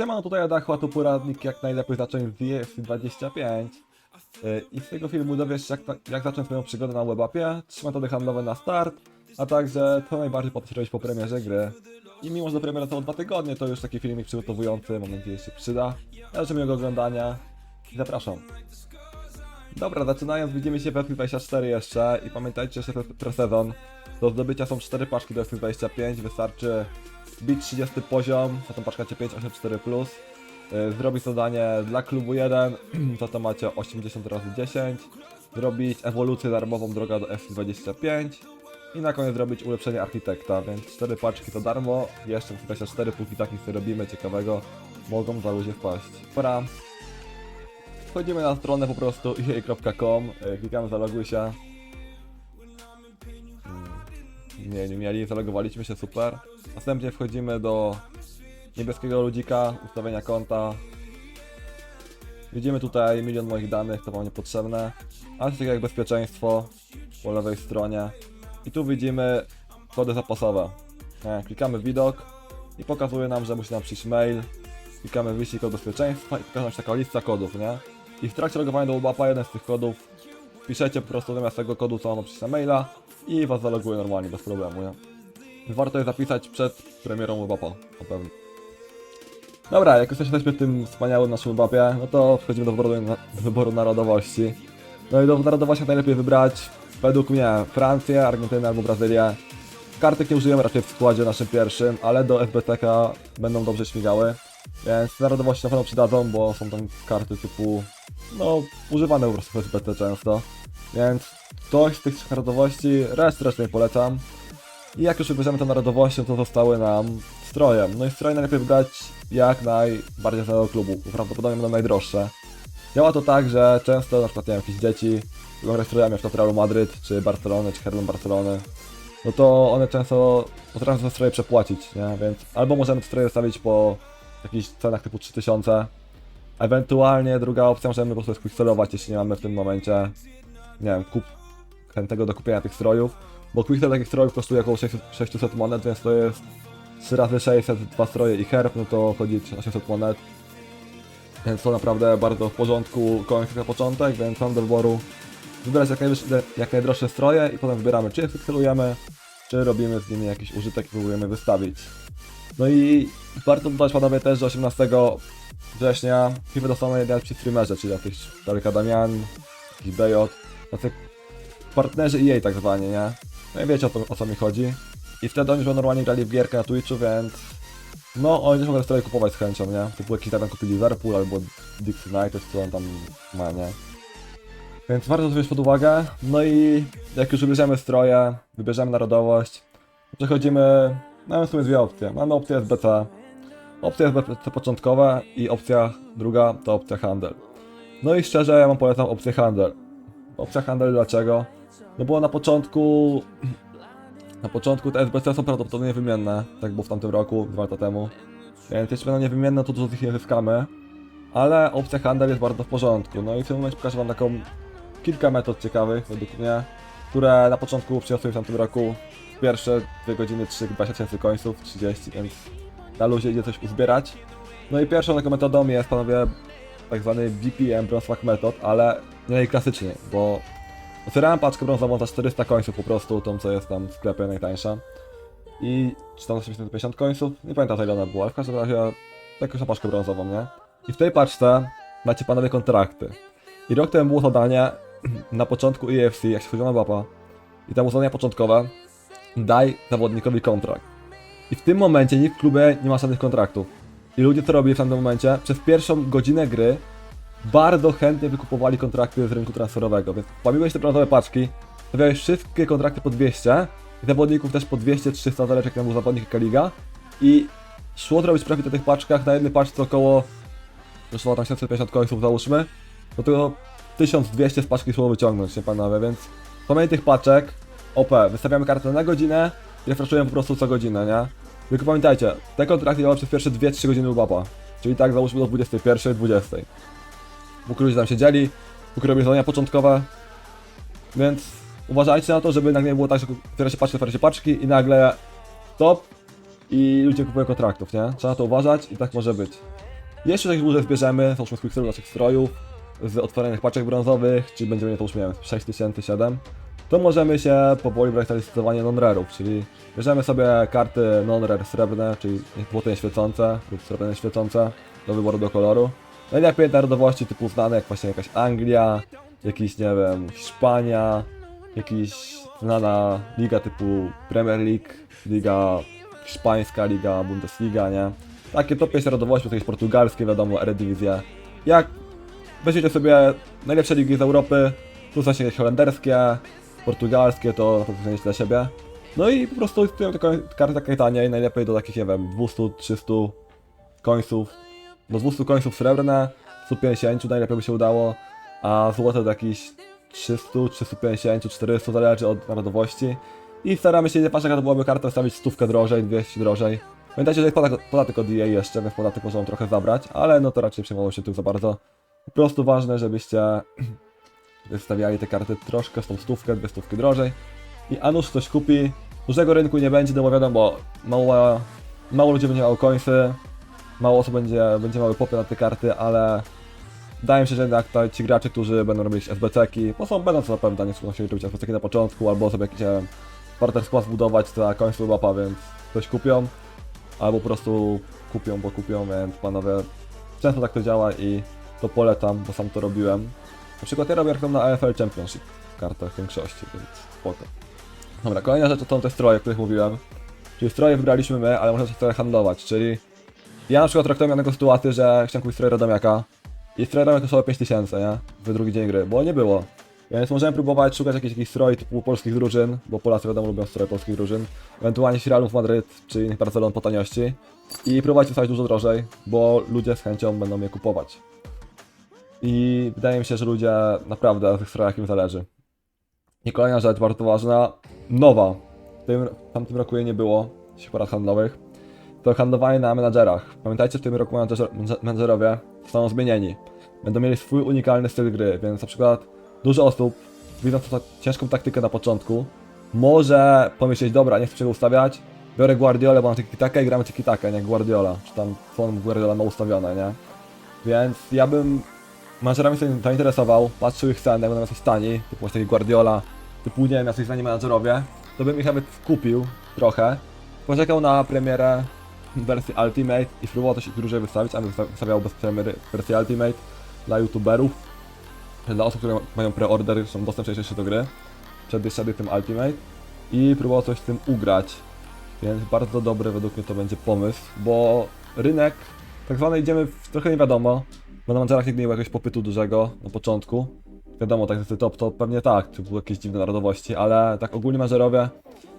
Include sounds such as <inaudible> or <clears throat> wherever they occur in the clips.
Siemano, tutaj Adachła, to poradnik jak najlepiej zacząć z EFC 25. Yy, I z tego filmu dowiesz się jak, jak zacząć swoją przygodę na webapie, trzy metody handlowe na start, a także co najbardziej po to się robić po premierze gry. I mimo, że do premiery są dwa tygodnie, to już taki filmik przygotowujący, mam nadzieję, się przyda. Życzę miłego oglądania i zapraszam. Dobra, zaczynając widzimy się w F24 jeszcze i pamiętajcie, że jest presezon. Do zdobycia są 4 paczki do F25, wystarczy bić 30 poziom, to tą paczka 584+, plus. Yy, zrobić zadanie dla klubu 1, <clears throat> to to macie 80 razy 10, zrobić ewolucję darmową droga do F25 i na koniec zrobić ulepszenie architekta, więc 4 paczki to darmo, jeszcze F24 póki tak nic nie robimy ciekawego, mogą za ludzie wpaść. Dobra, wchodzimy na stronę po prostu ea.com, yy, klikamy zaloguj się. Nie, nie mieli, zalogowaliśmy się, super. Następnie wchodzimy do niebieskiego ludzika, ustawienia konta. Widzimy tutaj milion moich danych, to wam niepotrzebne. A tak jak bezpieczeństwo po lewej stronie. I tu widzimy kody zapasowe. E, Klikamy widok i pokazuje nam, że musi nam przyjść mail. Klikamy wyjście kod bezpieczeństwa i pokaże nam się taka lista kodów, nie? I w trakcie logowania do UBAPA jeden z tych kodów piszecie po prostu zamiast tego kodu, co przyjść na maila i was zaloguje normalnie, bez problemu, nie? Warto je zapisać przed premierą WebAppa, na pewno. Dobra, jak już jesteśmy w tym wspaniałym naszym WebAppie, no to przechodzimy do wyboru, na, wyboru narodowości. No i do narodowości najlepiej wybrać, według mnie, Francję, Argentynę albo Brazylię. Kartek nie użyjemy raczej w składzie naszym pierwszym, ale do FBTK będą dobrze śmigały. Więc narodowości na pewno przydadzą, bo są tam karty typu, no, używane po prostu w SBT często. Więc ktoś z tych trzech narodowości, resztę resztę nie polecam. I jak już wybierzemy tę narodowością, to zostały nam stroje. No i stroje najlepiej wybrać jak najbardziej znanego klubu, bo prawdopodobnie będą najdroższe. Działa to tak, że często na przykład nie wiem, jakieś dzieci wyglądają strojami na Realu Madryt, czy Barcelony, czy Herlem Barcelony. No to one często potrafią te stroje przepłacić, nie? Więc albo możemy stroje wystawić po jakichś cenach typu 3000, ewentualnie druga opcja możemy po prostu squickselować, jeśli nie mamy w tym momencie, nie wiem, kup chętnego do kupienia tych strojów, bo quicksell takich strojów kosztuje około 600 600 monet, więc to jest 3 razy 600, dwa stroje i herb, no to chodzi 800 monet. Więc to naprawdę bardzo w porządku kończy na początek, więc mam do wyboru wybrać jak, jak najdroższe stroje i potem wybieramy czy je czy robimy z nimi jakiś użytek i próbujemy wystawić. No i warto dodać panowie też, że 18 września FIFA dostaną najlepsi streamerzy, czyli jakiś Daleka Damian, jakiś BJ, tacy partnerzy EA tak zwani, nie? No i wiecie o, to, o co mi chodzi. I wtedy oni już normalnie grali w gierkę na Twitchu, więc no oni też mogą stroje kupować z chęcią, nie? Typu jakiś tam kupili Liverpool albo Dix United, co on tam ma, nie? Więc warto to wziąć pod uwagę. No i jak już wybierzemy stroje, wybierzemy narodowość, przechodzimy, mamy w sumie dwie opcje. Mamy opcję SBC, opcja SBC początkowa i opcja druga to opcja handel. No i szczerze ja wam polecam opcję handel. Opcja handel dlaczego? No bo na początku <clears throat> na początku te SBC są prawdopodobnie wymienne, tak było w tamtym roku, dwa lata temu. Więc jeśli będą niewymienne, to dużo z nich nie zyskamy. Ale opcja handel jest bardzo w porządku. No i w tym momencie pokażę wam taką kilka metod ciekawych według mnie, które na początku przyniosły w tamtym roku pierwsze 2 godziny 3, 20 tysięcy końców, 30, więc na luzie idzie coś uzbierać. No i pierwszą taką metodą jest panowie tak zwany VPM Bronze Method, ale nie najklasycznie, bo otwierałem paczkę brązową za 400 końców po prostu, tą co jest tam w sklepie najtańsza. I czy tam 850 końców, nie pamiętam za ile ona była, w każdym razie jakąś paczkę brązową, nie? I w tej paczce macie panowie kontrakty. I rok temu było zadanie na początku EFC, jak się wchodziło na mapa. I tam zadanie początkowe. Daj zawodnikowi kontrakt. I w tym momencie nikt w klubie nie ma żadnych kontraktów. I ludzie co robili w tamtym momencie? Przez pierwszą godzinę gry bardzo chętnie wykupowali kontrakty z rynku transferowego, więc pomiłeś te brązowe paczki, stawiałeś wszystkie kontrakty po 200 i zawodników też po 200-300, zależy jak tam był zawodnik liga i szło zrobić profit na tych paczkach, na jednej paczce około zresztą tam 750 końców załóżmy, no to 1200 z paczki szło wyciągnąć, nie panowie, więc pomimo tych paczek, OP, wystawiamy kartę na godzinę refreshujemy po prostu co godzinę, nie? Tylko pamiętajcie, te kontrakty działały przez pierwsze 2-3 godziny ubapa, czyli tak załóżmy do 21, 20. Póki ludzie tam siedzieli, póki robili zadania początkowe, więc uważajcie na to, żeby jednak nie było tak, że otwiera się paczki, otwiera się paczki i nagle stop i ludzie kupują kontraktów, nie? Trzeba na to uważać i tak może być. Jeśli coś dłużej zbierzemy, załóżmy z quicksilver naszych strojów, z otworzonych paczek brązowych, czy będziemy to już miałem 6000, 7, to możemy się powoli brać za licytowanie non-rarów, czyli bierzemy sobie karty non-rare srebrne, czyli złote nieświecące lub srebrne nieświecące do wyboru do koloru. Najlepiej narodowości typu znane, jak właśnie jakaś Anglia, jakiś, nie wiem, Hiszpania, jakiś znana liga typu Premier League, liga hiszpańska, liga Bundesliga, nie? Takie top 5 narodowości, jakieś portugalskie, wiadomo, Eredivisie. Jak weźmiecie sobie najlepsze ligi z Europy, plus właśnie jakieś holenderskie, portugalskie, to na znajdziecie dla siebie. No i po prostu istują te karty takie taniej, najlepiej do takich, nie wiem, 200-300 końców. Do 200 końców srebrne, 150 najlepiej by się udało, a złote do jakichś 300, 350, 400, zależy od narodowości. I staramy się, nie patrzę jaka to byłaby karta, stawić stówkę drożej, 200 drożej. Pamiętajcie, że jest podatek, od EA jeszcze, więc podatek można trochę zabrać, ale no to raczej przejmowało się tu za bardzo. Po prostu ważne, żebyście <clears throat> wystawiali te karty troszkę z tą stówkę, dwie stówki drożej. I a nuż ktoś kupi, dużego rynku nie będzie, no bo wiadomo, mało, mało ludzi będzie miało końcy, mało osób będzie, będzie miały popy na te karty, ale wydaje się, że jednak to ci gracze, którzy będą robić SBC-ki, bo są, będą co na pewno, nie chcą się robić SBC-ki na początku, albo sobie jakiś, nie wiem, skład zbudować za końcu mapa, więc coś kupią, albo po prostu kupią, bo kupią, więc panowie, często tak to działa i to polecam, bo sam to robiłem. Na przykład ja robię reklam na AFL Championship w kartach większości, więc spoko. Dobra, kolejna rzecz to są te stroje, o których mówiłem. Czyli stroje wybraliśmy my, ale można stroje handlować, czyli ja na przykład traktowałem taką sytuację, że chciałem kupić stroj Radomiaka i stroj Radomiak kosztował 5000, nie? W drugi dzień gry, bo nie było. Więc możemy próbować szukać jakichś, jakichś stroj typu polskich drużyn, bo Polacy wiadomo lubią stroje polskich drużyn, ewentualnie Realów Madryt czy innych Barcelon po taniości i próbować ustawić dużo drożej, bo ludzie z chęcią będą je kupować. I wydaje mi się, że ludzie naprawdę na tych strojach im zależy. I kolejna rzecz bardzo ważna, nowa. W tym, w tamtym roku jej nie było, jeśli porad handlowych. To handlowanie na menadżerach. Pamiętajcie, w tym roku menadżer, menadżerowie zostaną zmienieni. Będą mieli swój unikalny styl gry, więc na przykład dużo osób, widząc tą ciężką taktykę na początku, może pomyśleć, dobra, nie chcę się ustawiać, biorę Guardiolę, bo mam tiki-takę i gramy tiki-takę, nie Guardiola, czy tam form Guardiola ma ustawione, nie? Więc ja bym menadżerami się zainteresował, patrzył ich ceny, jak będą jacyś tani, typu właśnie taki Guardiola, typu nie wiem, jacyś znani menadżerowie, to bym ich nawet kupił trochę, poczekał na premierę wersji Ultimate i spróbował coś dłużej wystawić, a wystawiał bez premiery wersję Ultimate dla youtuberów, dla osób, które mają preorder, są jeszcze do gry, przed jeszcze tym Ultimate. I próbował coś z tym ugrać, więc bardzo dobry według mnie to będzie pomysł, bo rynek, tak zwany idziemy w trochę nie wiadomo, bo na menadżerach nigdy nie było jakiegoś popytu dużego na początku. Wiadomo, tak jest top, to pewnie tak, to były jakieś dziwne narodowości, ale tak ogólnie menadżerowie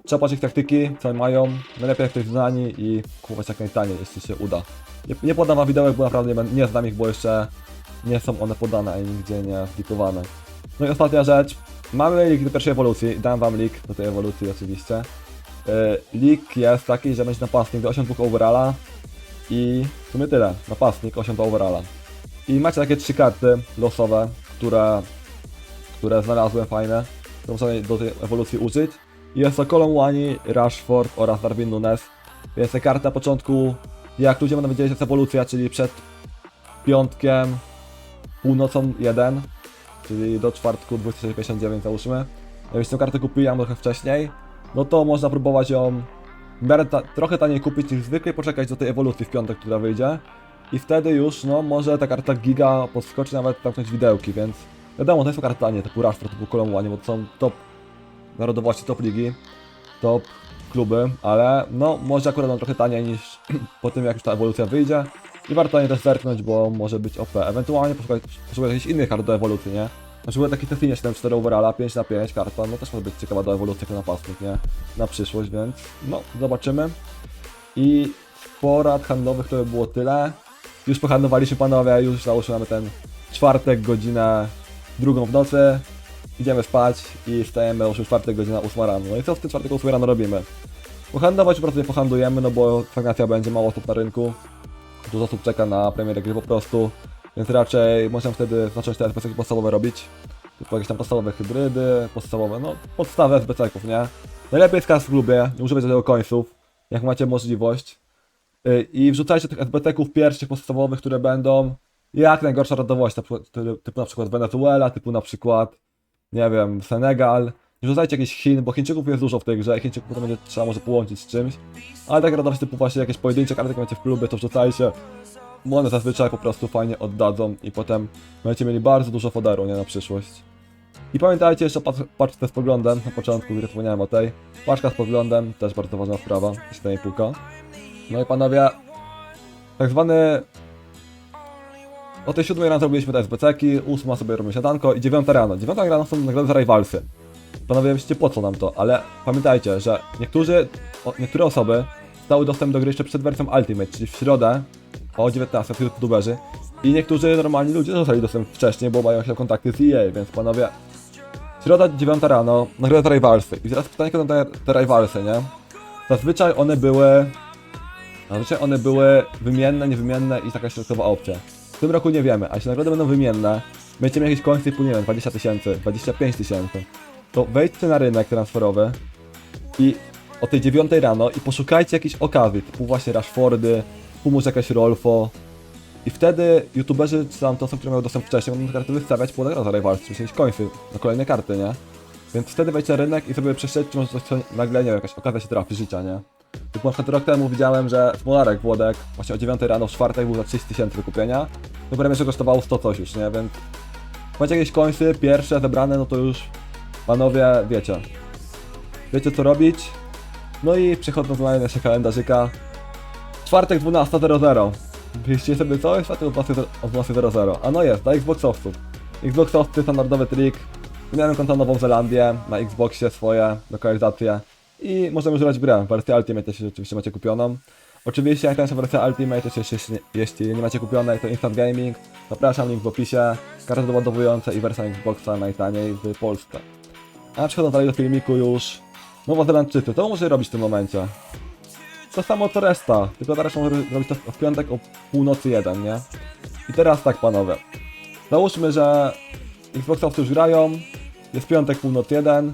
trzeba patrzeć ich taktyki, co mają, najlepiej jak ktoś znani i kupować jak najtaniej, jeśli się uda. Nie, nie podam wam widełek, bo naprawdę nie, nie znam ich, bo jeszcze nie są one podane ani nigdzie nie flikowane. No i ostatnia rzecz, mamy link do pierwszej ewolucji, dam wam link do tej ewolucji oczywiście. Yy, link jest taki, że będzie napastnik do 82 overalla i w sumie tyle, napastnik 82 overalla. I macie takie trzy karty losowe, które, które znalazłem fajne, które można do tej ewolucji użyć. Jest to Colomwani, Rashford oraz Darwin Nunes. Więc te karty na początku, jak ludzie będą wiedzieli, że jest ewolucja, czyli przed piątkiem, północą 1, czyli do czwartku 2659 załóżmy. Jakbyście tę kartę kupili, a trochę wcześniej, no to można próbować ją ta, trochę taniej kupić niż zwykle poczekać do tej ewolucji w piątek, która wyjdzie. I wtedy już, no, może ta karta giga podskoczy nawet zamknąć widełki, więc wiadomo, to jest karta tanie, typu Rashford, typu Colomwani, bo to są top narodowości, top ligi, top kluby, ale no, może akurat trochę taniej niż <clears throat> po tym, jak już ta ewolucja wyjdzie. I warto nie też zerknąć, bo może być OP. Ewentualnie poszukać, poszukać jakichś innych kart do ewolucji, nie? Na przykład taki Tefinie 7-4 overalla, 5 na 5 karta, no też może być ciekawa do ewolucji jako napastnik, nie? Na przyszłość, więc no, zobaczymy. I porad handlowych to by było tyle. Już pohandlowaliśmy panowie, już mamy ten czwartek, godzinę drugą w nocy. Idziemy spać i wstajemy już czwartek, godzina 8 rano. No i co w tym czwartek 8 rano robimy? Pohandlować po prostu nie no bo stagnacja będzie, mało osób na rynku. Dużo osób czeka na premierę gry po prostu. Więc raczej można wtedy zacząć te SBC podstawowe robić. Typu jakieś tam podstawowe hybrydy, podstawowe, no podstawę SBC-ków, nie? Najlepiej jest kas w klubie, nie używać do tego końców, jak macie możliwość. Y, I wrzucajcie tych SBT-ków pierwszych, podstawowych, które będą jak najgorsza rodowość, typu, na przykład Wenezuela, typu na przykład, nie wiem, Senegal. Nie wrzucajcie jakichś Chin, bo Chińczyków jest dużo w tej grze Chińczyków potem będzie trzeba może połączyć z czymś. Ale tak radość typu właśnie jakieś pojedyncze karty, jak macie w klubie, to wrzucajcie. Bo one zazwyczaj po prostu fajnie oddadzą i potem będziecie mieli bardzo dużo foderu, nie, na przyszłość. I pamiętajcie jeszcze o patrz- z poglądem, na początku, gdy wspomniałem o tej. Paczka z poglądem, też bardzo ważna sprawa, się półka. No i panowie, tak zwany... O tej siódmej rano zrobiliśmy te SBC-ki, ósma sobie robimy siadanko i dziewiąta rano. Dziewiąta rano są nagrody za rivalsy. Panowie, myślicie po co nam to, ale pamiętajcie, że niektórzy, o, niektóre osoby stały dostęp do gry jeszcze przed wersją Ultimate, czyli w środę o 19 tych youtuberzy i niektórzy normalni ludzie dostali dostęp wcześniej, bo mają jakieś kontakty z EA, więc panowie, środa 9 rano, nagrody za rivalsy i teraz pytanie, kiedy te, te rivalsy, nie? Zazwyczaj one były Zazwyczaj one były wymienne, niewymienne i taka środkowa opcja. W tym roku nie wiemy, a jeśli nagrody będą wymienne, mieli jakieś końce typu, nie wiem, 20 tysięcy, 25 tysięcy, to wejdźcie na rynek transferowy i o tej 9 rano i poszukajcie jakiejś okazji, typu właśnie Rashfordy, typu może jakaś Rolfo. I wtedy youtuberzy, czy tam to osoby, które miały dostęp wcześniej, będą te karty wystawiać po nagrodę rivalsy, czyli jakieś końce na kolejne karty, nie? Więc wtedy wejdźcie na rynek i sobie prześledźcie, może coś nagle, nie wiem, jakaś okazja się trafi życia, nie? Typu na przykład rok temu widziałem, że Smolarek Włodek właśnie o 9 rano w czwartek był za 30 tysięcy wykupienia. No premierze kosztowało 100 coś już, nie? Więc macie jakieś końce pierwsze zebrane, no to już panowie wiecie. Wiecie co robić. No i przechodząc na nasze kalendarzyka. Czwartek 12.00. Piszcie sobie co jest czwartek o 12.00. o 12.00. A no jest, dla Xboxowców. Xboxowcy, standardowy trik. Miałem konto na Nową Zelandię, na Xboxie swoje lokalizacje. I możemy w grę. Wersję Ultimate, jeśli oczywiście macie kupioną. Oczywiście jak nasza wersja Ultimate, jeśli, jeśli nie macie kupionej, to Instant Gaming. Zapraszam, link w opisie. Karty doładowujące i wersja Xboxa najtaniej w Polsce. A przechodząc dalej do filmiku już. Nowozelandczycy, to może robić w tym momencie. To samo co reszta, tylko teraz może robić to w piątek o północy jeden, nie? I teraz tak panowie. Załóżmy, że Xboxowcy już grają, jest piątek północ jeden.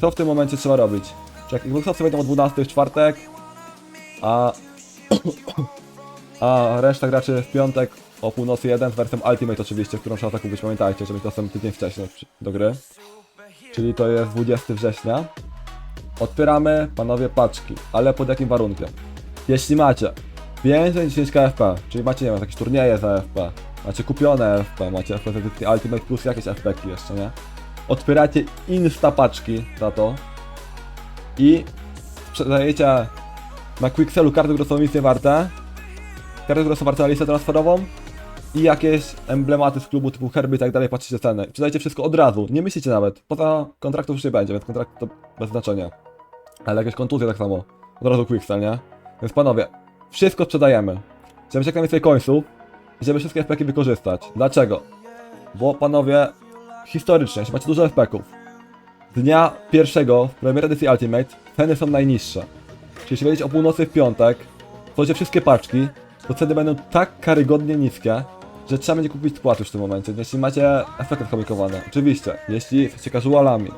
Co w tym momencie trzeba robić? Czy jak Xboxowcy będą o 12 w czwartek, a, <coughs> a reszta graczy w piątek o północy 1 z wersją Ultimate oczywiście, którą trzeba zakupić, pamiętajcie, żeby dostęp tydzień wcześniej do gry. Czyli to jest 20 września. Otwieramy, panowie, paczki, ale pod jakim warunkiem? Jeśli macie 510 KFP, czyli macie, nie wiem, jakieś turnieje za FP, macie kupione FP, macie FP Ultimate plus jakieś FP jeszcze, nie? Otwieracie insta paczki za to i sprzedajecie na Quicksellu karty, które są nic nie warte, karty, które są warte na listę transferową i jakieś emblematy z klubu typu herby i tak dalej, patrzycie cenę. Sprzedajcie wszystko od razu, nie myślicie nawet. Poza kontraktów już nie będzie, więc kontrakt to bez znaczenia. Ale jakieś kontuzje tak samo. Od razu Quicksell, nie? Więc panowie, wszystko sprzedajemy. Żeby jak najwięcej końców żeby wszystkie FPki wykorzystać. Dlaczego? Bo panowie, historycznie, jeśli macie dużo FPków, dnia pierwszego w Premier Edycji Ultimate ceny są najniższe. Czyli jeśli wejdziecie o północy w piątek, wchodzicie wszystkie paczki, to ceny będą tak karygodnie niskie, że trzeba będzie kupić skład już w tym momencie, jeśli macie efekty komikowane. Oczywiście, jeśli jesteście casualami,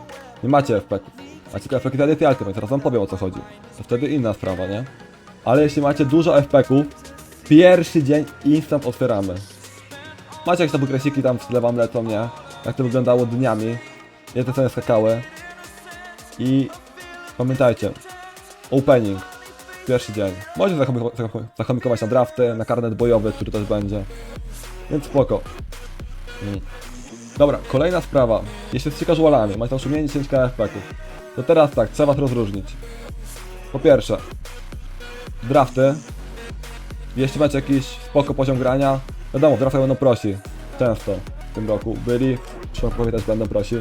nie macie efektów, macie tylko efekty edycji Ultimate, teraz wam powiem o co chodzi, to wtedy inna sprawa, nie? Ale jeśli macie dużo FPków, pierwszy dzień instant otwieramy. Macie jakieś tam bukresiki tam w tle lecą, nie? Jak to wyglądało dniami, ile te ceny skakały. I pamiętajcie, opening, pierwszy dzień. Możecie zachomiko- zachom- zachomikować na drafty, na karnet bojowy, który też będzie. Więc spoko. Mm. Dobra, kolejna sprawa. Jeśli jesteście casualami, macie tam szumienie 10 KFP-ków, to teraz tak, trzeba was rozróżnić. Po pierwsze, drafty. Jeśli macie jakiś spoko poziom grania, wiadomo, drafty będą prosi. Często w tym roku byli, roku też będą prosi.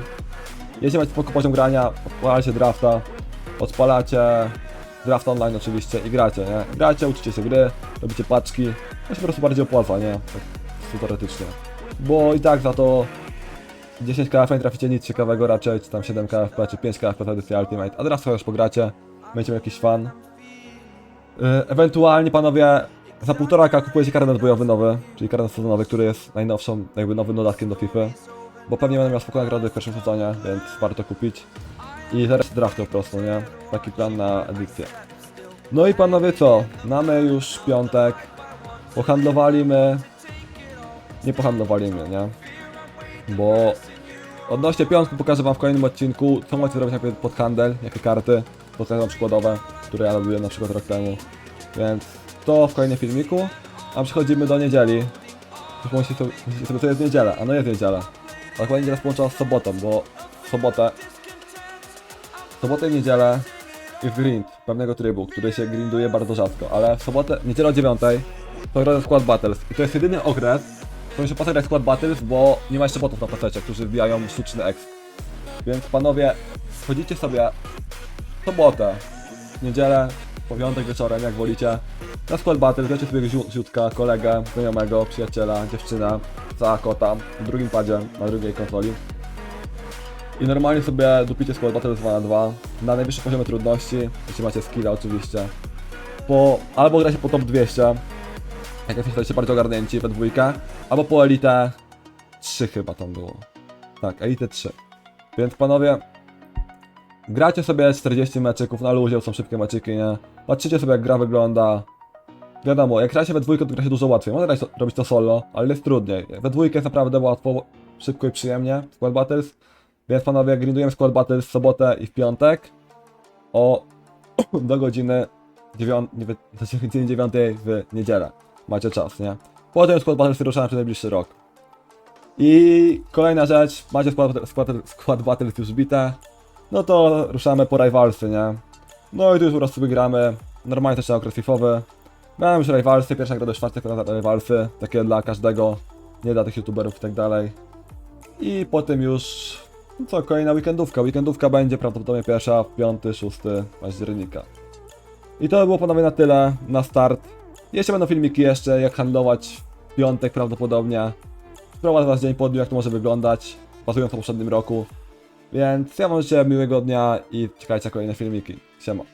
Jeśli macie spoko poziom grania, odpalacie drafta, odpalacie draft online oczywiście i gracie, nie? Gracie, uczycie się gry, robicie paczki, to się po prostu bardziej opłaca, nie? Tak teoretycznie. Bo i tak za to 10 KFP nie traficie nic ciekawego raczej, czy tam 7 KFP, czy 5 KFP z edycji Ultimate, a trochę już pogracie, będziecie jakiś fan. Yy, ewentualnie panowie za półtora K kupujecie karnet bojowy nowy, czyli karnet sezonowy, który jest najnowszą, jakby nowym dodatkiem do FIFA. Bo pewnie będę miał spokojne nagrody w pierwszym sezonie, więc warto kupić. I zaraz drafty po prostu, nie? Taki plan na edycję. No i panowie co? Mamy już piątek. Pohandlowaliśmy. Nie pohandlowaliśmy, nie? Bo odnośnie piątku pokażę wam w kolejnym odcinku, co możecie zrobić pod handel, jakie karty, pokażę wam przykładowe, które ja robiłem na przykład rok temu. Więc to w kolejnym filmiku. A przechodzimy do niedzieli. Myślicie sobie, sobie, to jest niedziela, a no jest niedziela. Ale chyba niedziela połączona z sobotą, bo w sobotę w sobotę i niedzielę jest grind pewnego trybu, który się grinduje bardzo rzadko, ale w sobotę, niedzielę o 9 to Squad Battles i to jest jedyny okres, w którym się opłaca Squad Battles, bo nie ma jeszcze botów na pacecie, którzy wbijają sztuczny exp. Więc panowie, wchodzicie sobie w sobotę, niedzielę, powiątek wieczorem, jak wolicie, na Squad Battles, gracie sobie ziu- ziutka, kolegę, znajomego, przyjaciela, dziewczynę, cała kota, w drugim padzie, na drugiej konsoli. I normalnie sobie dupicie Squad Battles 2 na 2 na najwyższym poziomie trudności, jeśli macie skilla oczywiście. Po, albo gracie po top 200, jak jesteście bardziej ogarnięci we dwójkę, albo po Elite 3 chyba tam było. Tak, Elite 3. Więc panowie, gracie sobie 40 meczyków na luzie, są szybkie meczyki, nie? Patrzycie sobie jak gra wygląda. Wiadomo, jak gra się we dwójkę, to gra się dużo łatwiej. Można robić to solo, ale jest trudniej. We dwójkę jest naprawdę łatwo, szybko i przyjemnie, Squad Battles. Więc panowie, grindujemy Squad Battles w sobotę i w piątek o <coughs> do godziny 9, nie, wy- do godziny 9 w niedzielę. Macie czas, nie? Potem Squad Battles ruszają przez najbliższy rok. I kolejna rzecz, macie Squad, squad, squad Battles już bite, no to ruszamy po Rivalsy, nie? No i tu już po prostu wygramy. Normalnie też na okres FIFowy. Miałem już Rivalsy, pierwsza nagroda, czwarta nagroda Rivalsy, takie dla każdego, nie dla tych youtuberów i tak dalej. I potem już, no co, kolejna weekendówka. Weekendówka będzie prawdopodobnie pierwsza w 5-6 października. I to by było panowie na tyle, na start. Jeszcze będą filmiki jeszcze, jak handlować w piątek prawdopodobnie. Wprowadzę was dzień po dniu, jak to może wyglądać, bazując na poprzednim roku. Więc ja wam życzę miłego dnia i czekajcie na kolejne filmiki. Siema.